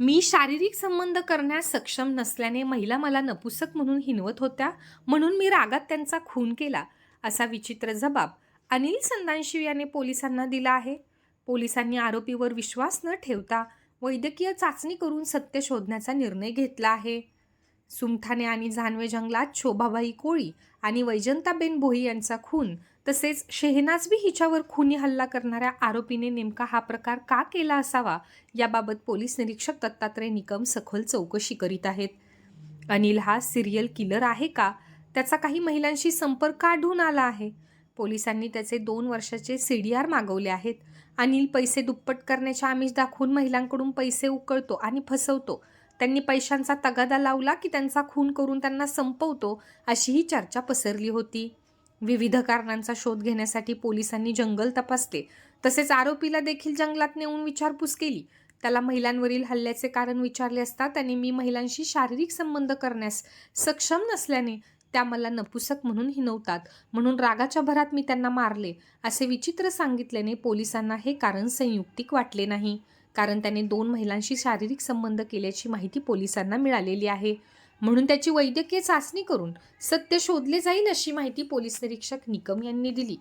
मी शारीरिक संबंध करण्यास सक्षम नसल्याने महिला मला नपुसक म्हणून हिनवत होत्या म्हणून मी रागात त्यांचा खून केला असा विचित्र जबाब अनिल संदानशिव याने पोलिसांना दिला आहे. पोलिसांनी आरोपीवर विश्वास न ठेवता वैद्यकीय चाचणी करून सत्य शोधण्याचा निर्णय घेतला आहे. सुमथाने आणि जानवे जंगलात शोभाबाई कोळी आणि वैजंताबेन भोई यांचा खून तसेच शेहनाजबी हिच्यावर खुनी हल्ला करणाऱ्या आरोपीने नेमका हा प्रकार का केला असावा याबाबत पोलीस निरीक्षक दत्तात्रय निकम सखोल चौकशी करीत आहेत. अनिल हा सिरियल किलर आहे का? त्याचा काही महिलांशी संपर्क आढळून आला आहे. पोलिसांनी त्याचे दोन वर्षाचे सी डी आर मागवले आहेत. अनिल पैसे दुप्पट करण्याचे आमिष दाखवून महिलांकडून पैसे उकळतो आणि फसवतो. त्यांनी पैशांचा तगादा लावला की त्यांचा खून करून त्यांना संपवतो अशीही चर्चा पसरली होती. विविध कारणांचा शोध घेण्यासाठी पोलिसांनी जंगल तपासले. तसेच आरोपीला देखील जंगलात नेऊन विचारपूस केली. त्याला महिलांवरील हल्ल्याचे कारण विचारले असता त्याने मी महिलांशी शारीरिक संबंध करण्यास सक्षम नसल्याने त्या मला नपुसक म्हणून हिनवतात. म्हणून रागाच्या भरात मी त्यांना मारले असे विचित्र सांगितल्याने पोलिसांना हे कारण संयुक्तिक वाटले नाही. कारण त्याने दोन महिलांशी शारीरिक संबंध केल्याची माहिती पोलिसांना मिळालेली आहे. म्हणून त्याची वैद्यकीय चाचणी करून सत्य शोधले जाईल अशी माहिती पोलीस निरीक्षक निकम यांनी दिली.